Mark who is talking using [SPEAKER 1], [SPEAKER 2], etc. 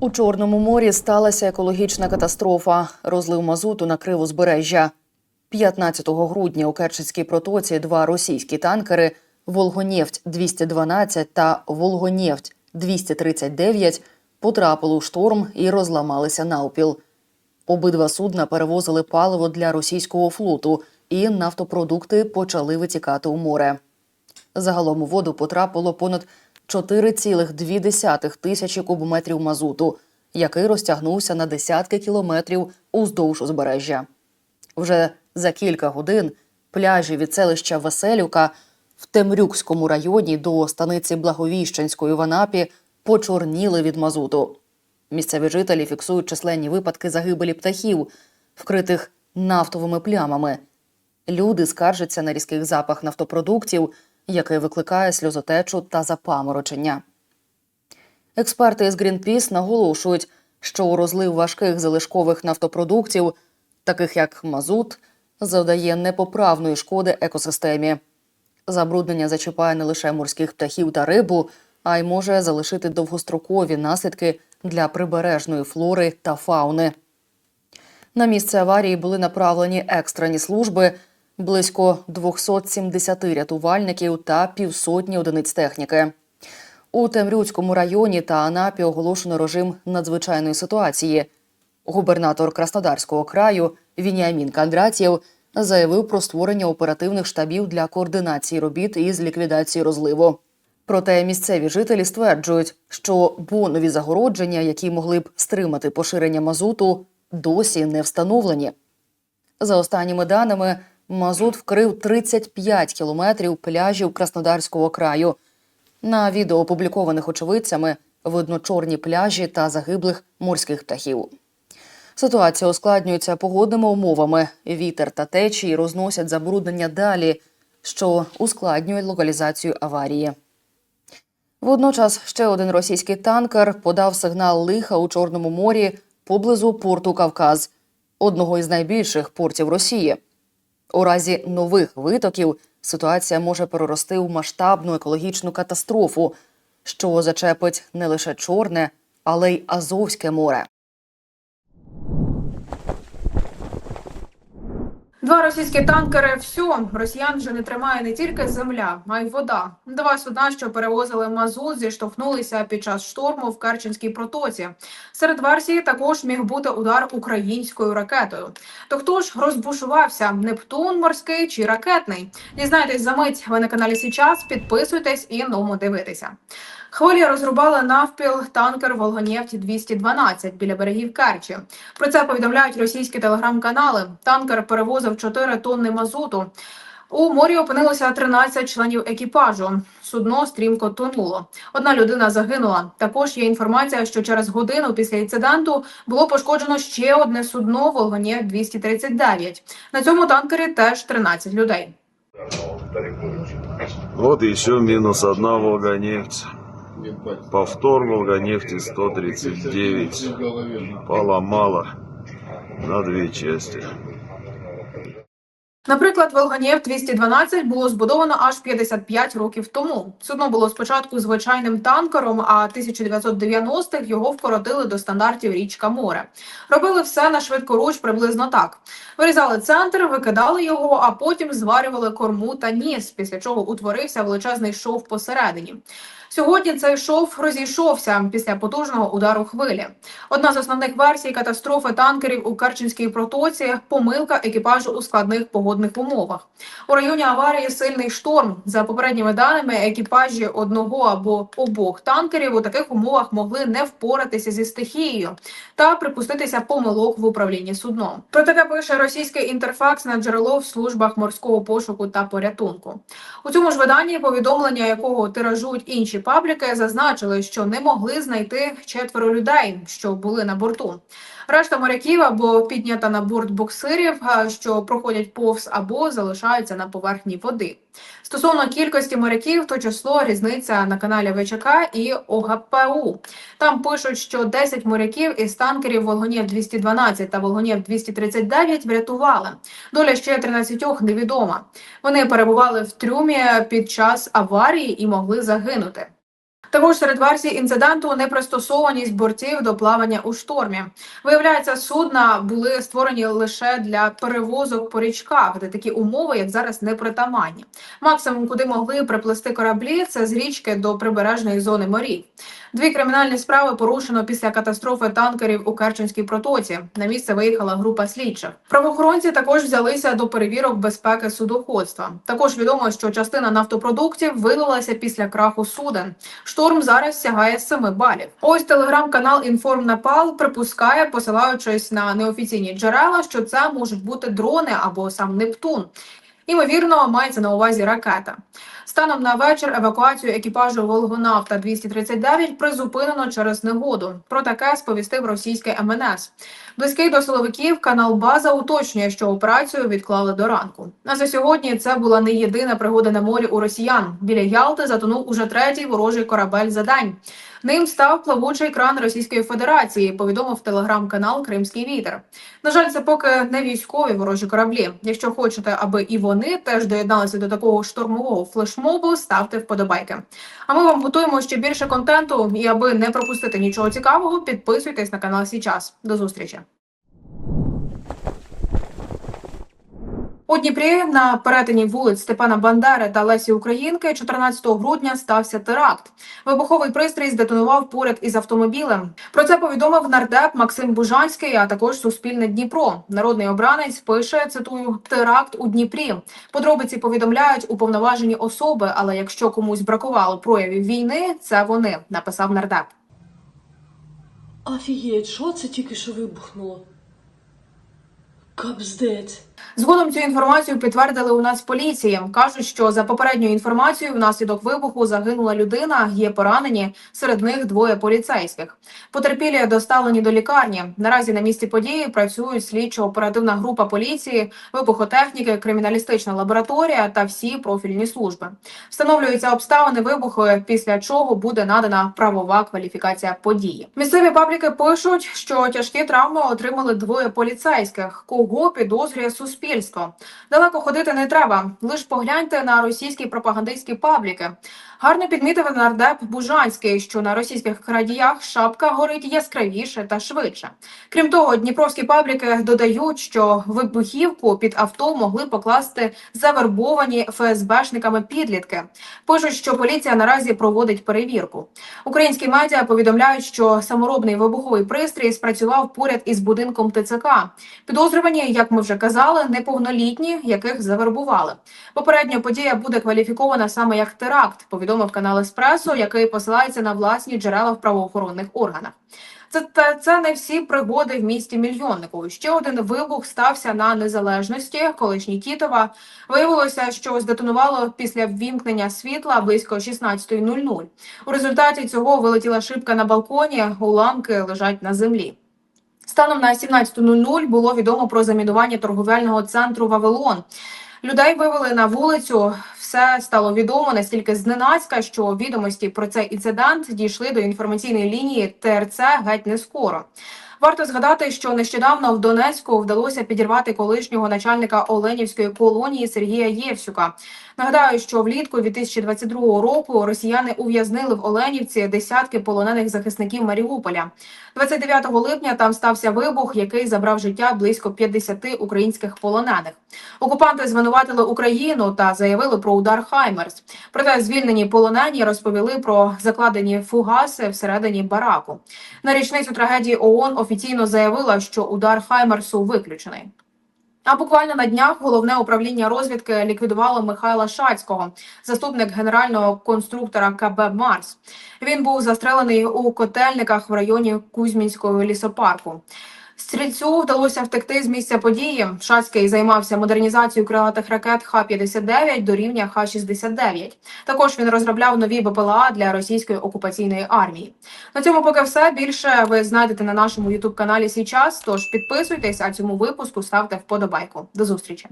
[SPEAKER 1] У Чорному морі сталася екологічна катастрофа. Розлив мазуту накрив узбережжя. 15 грудня у Керченській протоці два російські танкери Волгонефть 212 та Волгонефть 239 потрапили у шторм і розламалися навпіл. Обидва судна перевозили паливо для російського флоту, і нафтопродукти почали витікати у море. Загалом у воду потрапило понад 4,2 тисячі кубометрів мазуту, який розтягнувся на десятки кілометрів уздовж узбережжя. Вже за кілька годин пляжі від селища Веселівка в Темрюкському районі до станиці Благовіщенської в Анапі почорніли від мазуту. Місцеві жителі фіксують численні випадки загибелі птахів, вкритих нафтовими плямами. Люди скаржаться на різкий запах нафтопродуктів, який викликає сльозотечу та запаморочення. Експерти з Greenpeace наголошують, що у розлив важких залишкових нафтопродуктів, таких як мазут, завдає непоправної шкоди екосистемі. Забруднення зачіпає не лише морських птахів та рибу, а й може залишити довгострокові наслідки для прибережної флори та фауни. На місце аварії були направлені екстрені служби, близько 270 рятувальників та півсотні одиниць техніки. У Темрюцькому районі та Анапі оголошено режим надзвичайної ситуації. Губернатор Краснодарського краю Вініамін Кондратєв заявив про створення оперативних штабів для координації робіт із ліквідації розливу. Проте місцеві жителі стверджують, що бонові загородження, які могли б стримати поширення мазуту, досі не встановлені. За останніми даними, мазут вкрив 35 кілометрів пляжів Краснодарського краю. На відео, опублікованих очевидцями, видно чорні пляжі та загиблих морських птахів. Ситуація ускладнюється погодними умовами. Вітер та течії розносять забруднення далі, що ускладнює локалізацію аварії. Водночас ще один російський танкер подав сигнал лиха у Чорному морі поблизу порту Кавказ, одного із найбільших портів Росії. У разі нових витоків ситуація може перерости у масштабну екологічну катастрофу, що зачепить не лише Чорне, але й Азовське море.
[SPEAKER 2] Два російські танкери. Все, росіян вже не тримає не тільки земля, а й вода. Два судна, що перевозили мазут, зіштовхнулися під час шторму в Керченській протоці. Серед версій також міг бути удар українською ракетою. То хто ж розбушувався? Нептун морський чи ракетний? Дізнайтесь за мить. Ви на каналі Січас. Підписуйтесь і ному дивитися. Хвилі розрубали навпіл танкер Волгонефть 212 біля берегів Керчі. Про це повідомляють російські телеграм-канали. Танкер перевозив 4 тонни мазуту. У морі опинилося 13 членів екіпажу. Судно стрімко тонуло. Одна людина загинула. Також є інформація, що через годину після інциденту було пошкоджено ще одне судно Волгонефть 239 На цьому танкері теж 13 людей.
[SPEAKER 3] Вот еще минус одна Волгонефть. Повтор Волгонефти 139. Поломала на две части.
[SPEAKER 2] Наприклад, Волганєв 212 було збудовано аж 55 років тому. Судно було спочатку звичайним танкером, а 1990-х його вкоротили до стандартів річка море. Робили все на швидкоруч приблизно так: вирізали центр, викидали його, а потім зварювали корму та ніс, після чого утворився величезний шов посередині. Сьогодні цей шов розійшовся після потужного удару хвилі. Одна з основних версій катастрофи танкерів у Керченській протоці помилка екіпажу у складних погодних умовах. У районі аварії сильний шторм. За попередніми даними, екіпажі одного або обох танкерів у таких умовах могли не впоратися зі стихією та припуститися помилок в управлінні судном. Про таке пише російський інтерфакс на джерело в службах морського пошуку та порятунку. У цьому ж виданні повідомлення, якого тиражують інші пабліки, зазначили, що не могли знайти четверо людей, що були на борту. Решта моряків або піднята на борт буксирів, що проходять повз, або залишаються на поверхні води. Стосовно кількості моряків, то число різниця на каналі ВЧК і ОГПУ. Там пишуть, що 10 моряків із танкерів Волгонєв 212 та Волгонєв 239 врятували. Доля ще 13 невідома. Вони перебували в трюмі під час аварії і могли загинути. Також серед версій інциденту непристосованість бортів до плавання у штормі. Виявляється, судна були створені лише для перевозок по річках, де такі умови, як зараз, не притаманні. Максимум, куди могли приплисти кораблі, це з річки до прибережної зони морів. Дві кримінальні справи порушено після катастрофи танкерів у Керченській протоці. На місце виїхала група слідчих. Правоохоронці також взялися до перевірок безпеки судоходства. Також відомо, що частина нафтопродуктів вилилася після краху суден. Шторм зараз сягає 7 балів. Ось телеграм-канал Інформнапал припускає, посилаючись на неофіційні джерела, що це можуть бути дрони або сам Нептун. Імовірно, мається на увазі ракета. Станом на вечір евакуацію екіпажу Волгонавта 239 призупинено через негоду. Про таке сповістив російське МНС. Близький до силовиків канал База уточнює, що операцію відклали до ранку. А за сьогодні це була не єдина пригода на морі у росіян. Біля Ялти затонув уже третій ворожий корабель за день. Ним став плавучий кран Російської Федерації. Повідомив телеграм-канал Кримський вітер. На жаль, це поки не військові ворожі кораблі. Якщо хочете, аби і вони теж доєдналися до такого штурмового флешмобу, ставте вподобайки. А ми вам готуємо ще більше контенту. І аби не пропустити нічого цікавого, підписуйтесь на канал Січас. До зустрічі. У Дніпрі на перетині вулиць Степана Бандери та Лесі Українки 14 грудня стався теракт. Вибуховий пристрій здетонував поряд із автомобілем. Про це повідомив нардеп Максим Бужанський, а також Суспільне Дніпро. Народний обранець пише цитую теракт у Дніпрі. Подробиці повідомляють уповноважені особи, але якщо комусь бракувало проявів війни, це вони, написав нардеп.
[SPEAKER 4] Офігеть, що це тільки що вибухнуло? Капздець.
[SPEAKER 2] Згодом цю інформацію підтвердили у нас поліції. кажуть, що за попередньою інформацією, внаслідок вибуху загинула людина, є поранені. Серед них двоє поліцейських. Потерпілі доставлені до лікарні. Наразі на місці події працюють слідчо-оперативна група поліції, вибухотехніки, криміналістична лабораторія та всі профільні служби. Встановлюються обставини вибуху, після чого буде надана правова кваліфікація події. Місцеві пабліки пишуть, що тяжкі травми отримали двоє поліцейських. Кого підозрює суспільство? Далеко ходити не треба. Лиш погляньте на російські пропагандистські пабліки. Гарно підмітив нардеп Бужанський, що на російських крадіях шапка горить яскравіше та швидше. Крім того, дніпровські пабліки додають, що вибухівку під авто могли покласти завербовані ФСБшниками підлітки. Пишуть, що поліція наразі проводить перевірку. Українські медіа повідомляють, що саморобний вибуховий пристрій спрацював поряд із будинком ТЦК. Підозрювані, як ми вже казали, неповнолітні, яких завербували. Попередня подія буде кваліфікована саме як теракт, повідомив канал Еспресо, який посилається на власні джерела в правоохоронних органах. Це та це не всі пригоди в місті мільйоннику. Ще один вибух стався на незалежності, колишній Тітова. Виявилося, що здетонувало після ввімкнення світла близько 16.00. У результаті цього вилетіла шибка на балконі, уламки лежать на землі. Станом на 17.00 було відомо про замінування торговельного центру Вавилон. Людей вивели на вулицю. Все стало відомо настільки зненацька, що відомості про цей інцидент дійшли до інформаційної лінії ТРЦ геть не скоро. Варто згадати, що нещодавно в Донецьку вдалося підірвати колишнього начальника Оленівської колонії Сергія Євсюка. Нагадаю, що влітку 2022 року росіяни ув'язнили в Оленівці десятки полонених захисників Маріуполя. 29 липня там стався вибух, який забрав життя близько 50 українських полонених. Окупанти звинуватили Україну та заявили про удар Хаймерс. Проте звільнені полонені розповіли про закладені фугаси всередині бараку. На річницю трагедії ООН офіційно заявила, що удар Хаймерсу виключений. А буквально на днях головне управління розвідки ліквідувало Михайла Шацького, заступник генерального конструктора КБ Марс. Він був застрелений у котельниках в районі Кузьмінського лісопарку. Стрільцю вдалося втекти з місця події. Шацький займався модернізацією крилатих ракет Х-59 до рівня Х-69. Також він розробляв нові БПЛА для російської окупаційної армії. На цьому поки все. Більше ви знайдете на нашому ютуб каналі Січас. Тож підписуйтесь, а цьому випуску ставте вподобайку. До зустрічі.